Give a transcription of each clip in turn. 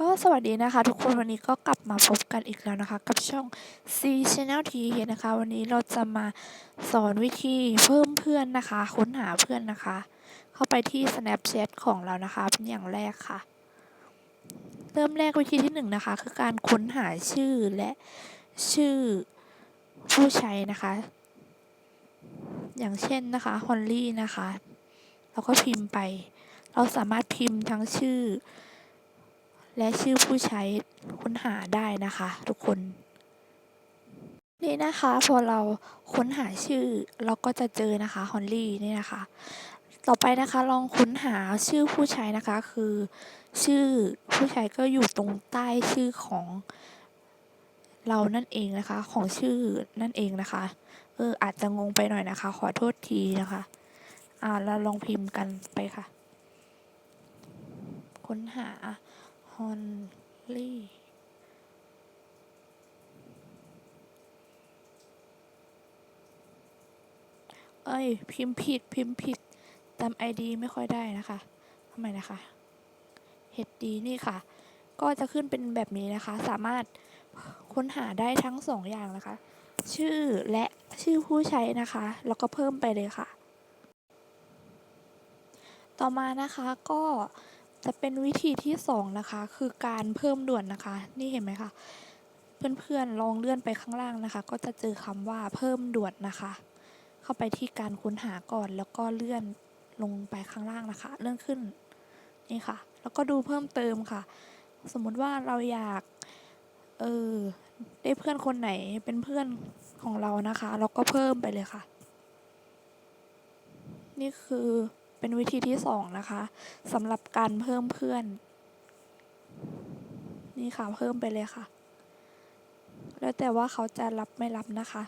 ก็สวัสดีนะคะ ทุกคนวันนี้ก็กลับมาพบกันอีกแล้วนะคะ กับช่อง C Channel T นะคะ วันนี้เราจะมาสอนวิธีเพิ่มเพื่อนนะคะ ค้นหาเพื่อนนะคะ เข้าไปที่ Snapchat ของเรานะคะ เป็นอย่างแรกค่ะ เริ่มแรกวิธีที่หนึ่งนะคะ คือการค้นหาชื่อและชื่อผู้ใช้นะคะ อย่างเช่นนะคะฮอลลี่นะคะ เราก็พิมพ์ไป เราสามารถพิมพ์ทั้งชื่อ และชื่อผู้ใช้ค้นหาได้นะคะ ทุกคน นี่นะคะพอเราค้นหาชื่อเราก็จะเจอนะคะฮอลลี่นี่นะคะ ต่อไปนะคะลองค้นหาชื่อผู้ใช้นะคะคือ ชื่อผู้ใช้ก็อยู่ตรงใต้ชื่อของเรานั่นเองนะคะของชื่อนั่นเองนะคะ เอออาจจะงงไปหน่อยนะคะ ขอโทษทีนะคะ อ่าเราลองพิมพ์กันไปค่ะ ค้นหา ฮอนลี่เอ้ย พิมพ์ผิด พิมพ์ผิดจำไอดีไม่ค่อยได้นะคะทำไมนะคะเฮดดีนี่ค่ะ ก็จะขึ้นเป็นแบบนี้นะคะ สามารถค้นหาได้ทั้งสองอย่างนะคะ ชื่อและชื่อผู้ใช้นะคะ แล้วก็เพิ่มไปเลยค่ะ ต่อมานะคะก็ จะเป็นวิธีที่สองนะคะ คือการเพิ่มด่วนนะคะ นี่เห็นไหมคะ เพื่อนๆลองเลื่อนไปข้างล่างนะคะ ก็จะเจอคำว่าเพิ่มด่วนนะคะ เข้าไปที่การค้นหาก่อน แล้วก็เลื่อนลงไปข้างล่างนะคะ เลื่อนขึ้นนี่ค่ะ แล้วก็ดูเพิ่มเติมค่ะ สมมุติว่าเราอยาก เออได้เพื่อนคนไหนเป็นเพื่อนของเรานะคะ เราก็เพิ่มไปเลยค่ะ นี่คือ เป็นวิธีที่สองนะคะสำหรับการเพิ่มเพื่อน นี่ค่ะเพิ่มไปเลยค่ะ แล้วแต่ว่าเขาจะรับไม่รับนะคะ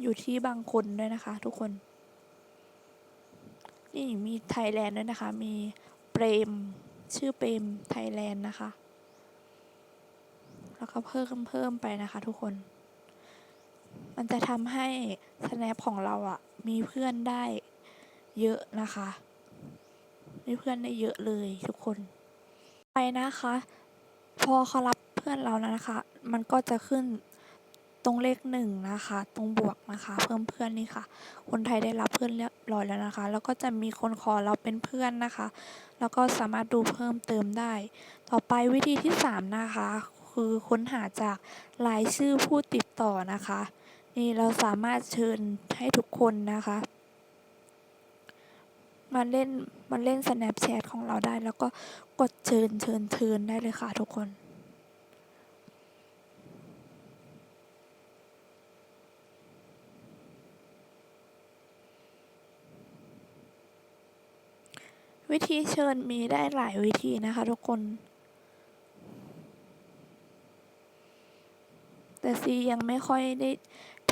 อยู่ที่บางคนด้วยนะคะ ทุกคน นี่มีไทยแลนด์ด้วยนะคะ มีเปรมชื่อเปรมไทยแลนด์นะคะ แล้วก็เพิ่มเพิ่มไปนะคะ ทุกคน มันจะทำให้ snap ของเราอะ่ะ มีเพื่อนได้เยอะนะคะ มีเพื่อนได้เยอะเลยทุกคน ไปนะคะ พอเขารับเพื่อนเราแล้วนะคะ มันก็จะขึ้นตรงเลขหนึ่งนะคะ ตรงบวกนะคะ เพิ่มเพื่อนนี่ค่ะ คนไทยได้รับเพื่อนเรียบร้อยแล้วนะคะ แล้วก็จะมีคนขอเราเป็นเพื่อนนะคะ แล้วก็สามารถดูเพิ่มเติมได้ ต่อไปวิธีที่สามนะคะ คือค้นหาจากรายชื่อผู้ติดต่อนะคะ นี่เราสามารถเชิญให้ทุกคนนะคะ มาเล่นมาเล่น Snapchat ของเราได้ แล้วก็กดเชิญเชิญเชิญได้เลยค่ะทุกคนวิธีเชิญมีได้หลายวิธีนะคะทุกคน แต่ซียังไม่ค่อยได้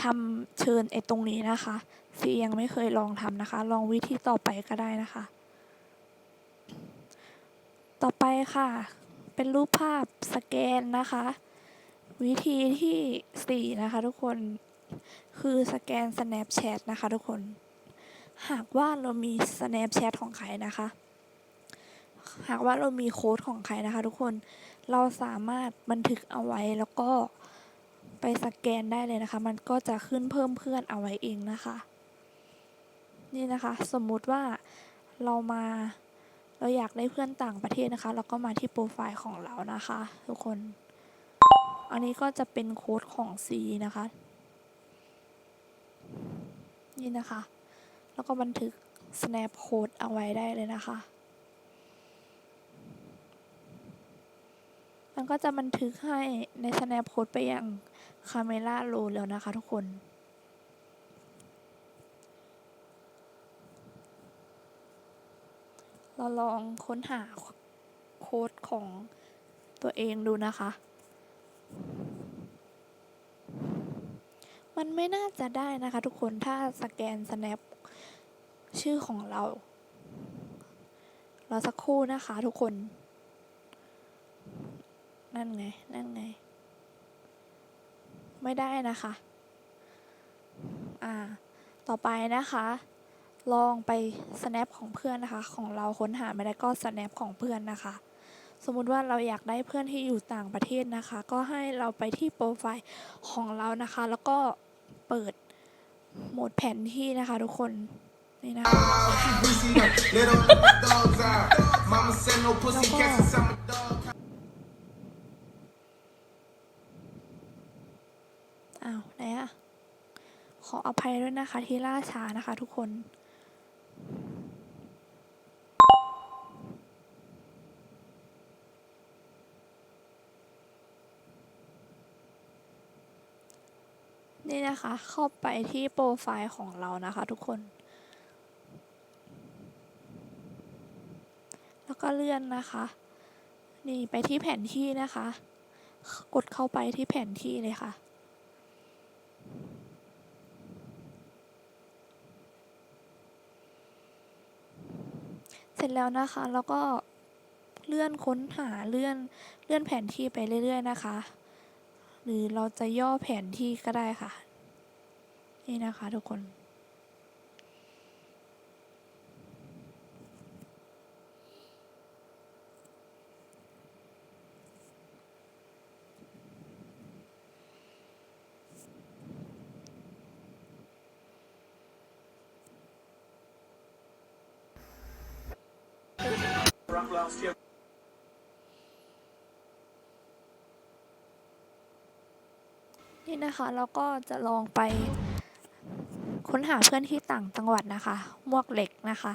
ทำเชิญไอ้ตรงนี้นะคะซียังไม่เคยลองทำนะคะ ลองวิธีต่อไปก็ได้นะคะ ต่อไปค่ะ เป็นรูปภาพสแกนนะคะ วิธีที่สี่นะคะทุกคนคือสแกน Snapchat นะคะทุกคน หากว่าเรามี Snapchat ของใครนะคะ หากว่าเรามีโค้ดของใครนะคะทุกคน เราสามารถบันทึกเอาไว้แล้วก็ ไปสแกนได้เลยนะคะ มันก็จะขึ้นเพิ่มเพื่อนเอาไว้เองนะคะ นี่นะคะ สมมุติว่าเรามาเราอยากได้เพื่อนต่างประเทศนะคะ เราก็มาที่โปรไฟล์ของเรานะคะ ทุกคน อันนี้ก็จะเป็นโค้ดของ C นะคะ นี่นะคะ แล้วก็บันทึก snap code เอาไว้ได้เลยนะคะ มันก็จะบันทึกให้ใน snap code ไปยัง Camera Roll แล้วนะคะทุกคนเราลองค้นหาโค้ดของตัวเองดูนะคะ มันไม่น่าจะได้นะคะทุกคนถ้าสแกน snap ชื่อของเรา เรอสักครู่นะคะทุกคน นั่นไง นั่นไง ไม่ได้นะคะ อ่า ต่อไปนะคะ ลองไป snap ของเพื่อนนะคะ ของเราค้นหาไม่ได้ก็ snap ของเพื่อนนะคะ สมมุติว่าเราอยากได้เพื่อนที่อยู่ต่างประเทศนะคะ ก็ให้เราไปที่โปรไฟล์ของเรานะคะ แล้วก็เปิดโหมดแผนที่นะคะทุกคนนี่นะคะ อ้าวไหนอะขออภัยด้วยนะคะที่ล่าช้านะคะทุกคน นี่นะคะเข้าไปที่โปรไฟล์ของเรานะคะทุกคน แล้วก็เลื่อนนะคะ นี่ไปที่แผนที่นะคะ กดเข้าไปที่แผนที่เลยค่ะ ร็จแล้วนะคะ แล้วก็เลื่อนค้นหาเลื่อนเลื่อนแผนที่ไปเรื่อย ๆ นะคะ หรือเราจะย่อแผนที่ก็ได้ค่ะ นี่นะคะทุกคน นี่นะคะเราก็จะลองไปค้นหาเพื่อนที่ต่างจังหวัดนะคะ มวกเหล็กนะคะ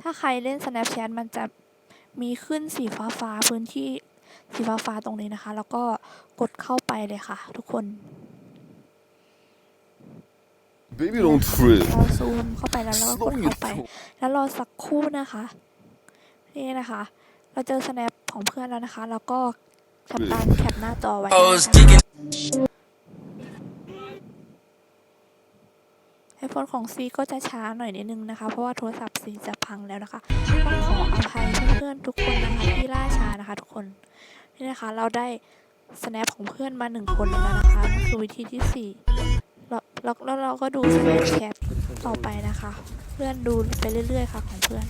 ถ้าใครเล่น Snapchat มันจะมีขึ้นสีฟ้าฟ้าๆพื้นที่สีฟ้าฟ้าๆตรงนี้นะคะ แล้วก็กดเข้าไปเลยค่ะ ทุกคน Baby, don't trip. เราซูมเข้าไปแล้วเราก็ก Slow ด your เข้าไป tone. แล้วรอสักครู่นะคะ นี่นะคะ เราเจอ snap ของเพื่อนแล้วนะคะ แล้วก็ทำการแคปหน้าจอไว้นะคะไอโฟนของซีก็จะช้าหน่อยนิดนึงนะคะ เพราะว่าโทรศัพท์ซีจะพังแล้วนะคะต้องขออภัยเพื่อนๆทุกคนนะคะที่ล่าช้านะคะ ทุกคนนี่นะคะเราได้ snap ของเพื่อนมาหนึ่งคนแล้วนะคะนั่นคือวิธีที่สี่ แล้วแล้วเราก็ดู snap cap ต่อไปนะคะ เพื่อนดูไปเรื่อยๆค่ะของเพื่อน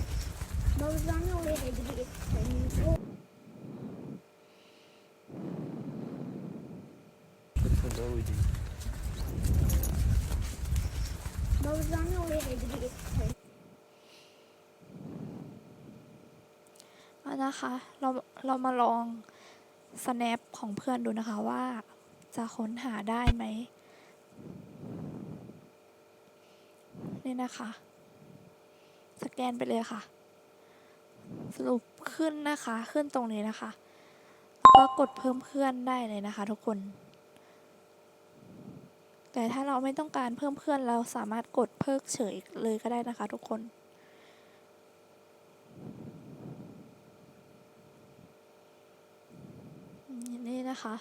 เอานะคะ เราเรามาลอง snap ของเพื่อนดูนะคะว่าจะค้นหาได้ไหม นี่นะคะ สแกนไปเลยค่ะ สรุปขึ้นนะคะ ขึ้นตรงนี้นะคะ ก็กดเพิ่มเพื่อนได้เลยนะคะ ทุกคน แต่ถ้าเราไม่ต้องการเพิ่มเพื่อนเราสามารถกดเพิกเฉยเลยก็ได้นะคะ ทุกคนนี่นะคะ